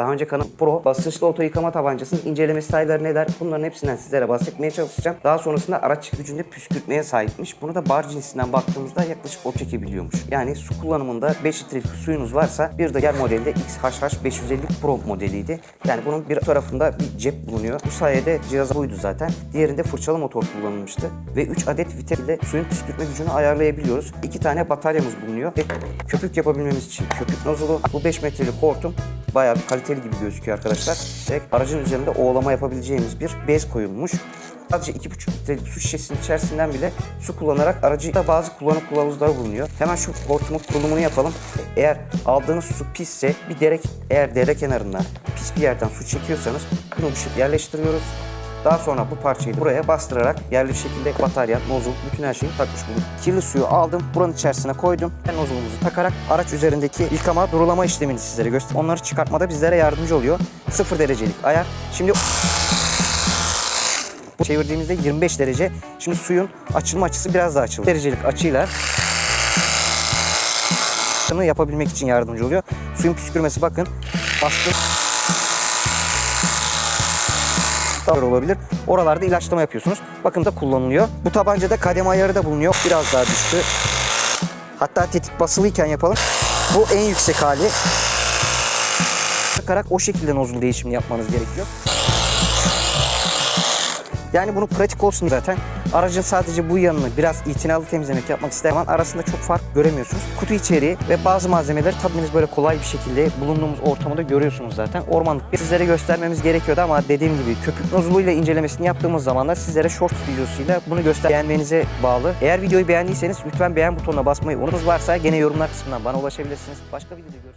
Daha önce kanal Pro basınçlı oto yıkama tabancasının inceleme style'ları neler bunların hepsinden sizlere bahsetmeye çalışacağım. Daha sonrasında araç gücünde püskürtmeye sahipmiş. Bunu da bar cinsinden baktığımızda yaklaşık o çekebiliyormuş. Yani su kullanımında 5 litrelik suyunuz varsa bir de diğer modelde XHH 550 Pro modeliydi. Yani bunun bir tarafında bir cep bulunuyor. Bu sayede cihaz buydu zaten. Diğerinde fırçalı motor kullanılmıştı. Ve 3 adet vites ile suyun püskürtme gücünü ayarlayabiliyoruz. 2 tane bataryamız bulunuyor. Ve köpük yapabilmemiz için köpük nozulu. Bu 5 metrelik hortum bayağı bir kaliteli gibi gözüküyor arkadaşlar. Direkt aracın üzerinde ovalama yapabileceğimiz bir bez koyulmuş. Sadece 2,5 litrelik su şişesinin içerisinden bile su kullanarak aracıda bazı kullanım kılavuzları bulunuyor. Hemen şu hortumun kurulumunu yapalım. Eğer aldığınız su pisse bir derek, eğer dere kenarından pis bir yerden su çekiyorsanız bunu bu yerleştiriyoruz. Daha sonra bu parçayı buraya bastırarak yerli bir şekilde batarya, nozul, bütün her şeyi takmış bulduk. Kirli suyu aldım, buranın içerisine koydum. Ben nozulumuzu takarak araç üzerindeki yıkama, durulama işlemini sizlere göster. Onları çıkartmada bizlere yardımcı oluyor. 0 derecelik ayar. Şimdi çevirdiğimizde 25 derece. Şimdi suyun açılma açısı biraz daha açıldı. Derecelik açıyla yapabilmek için yardımcı oluyor. Suyun püskürmesi bakın. Bastım. Daha olabilir. Oralarda ilaçlama yapıyorsunuz. Bakın da kullanılıyor. Bu tabancada kademe ayarı da bulunuyor. Biraz daha düştü. Hatta tetik basılıyken yapalım. Bu en yüksek hali. Takarak o şekilde nozul değişimini yapmanız gerekiyor. Yani bunu pratik olsun zaten. Aracın sadece bu yanını biraz itinalı temizlemek yapmak isteyen zaman arasında çok fark göremiyorsunuz. Kutu içeriği ve bazı malzemeleri tabii böyle kolay bir şekilde bulunduğumuz ortamda görüyorsunuz zaten. Ormanlık bir sizlere göstermemiz gerekiyordu ama dediğim gibi köpük nozuluyla incelemesini yaptığımız zaman da sizlere short videosuyla bunu göster beğenmenize bağlı. Eğer videoyu beğendiyseniz lütfen beğen butonuna basmayı unutmayın. Varsa gene yorumlar kısmından bana ulaşabilirsiniz. Başka videoda görüşürüz.